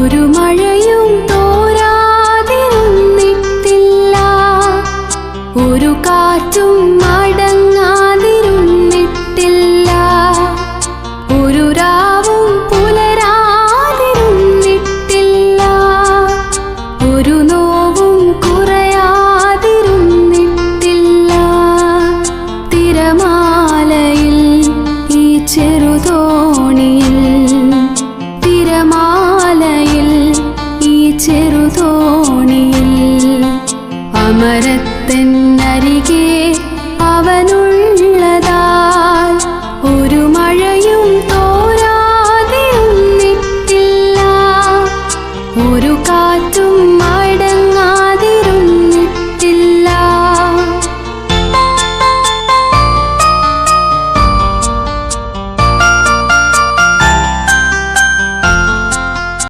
ഒരു മഴയും ഒരു കാറ്റും ചെറുതോണിയിൽ അമരത്തൻ അവനുള്ളതാൽ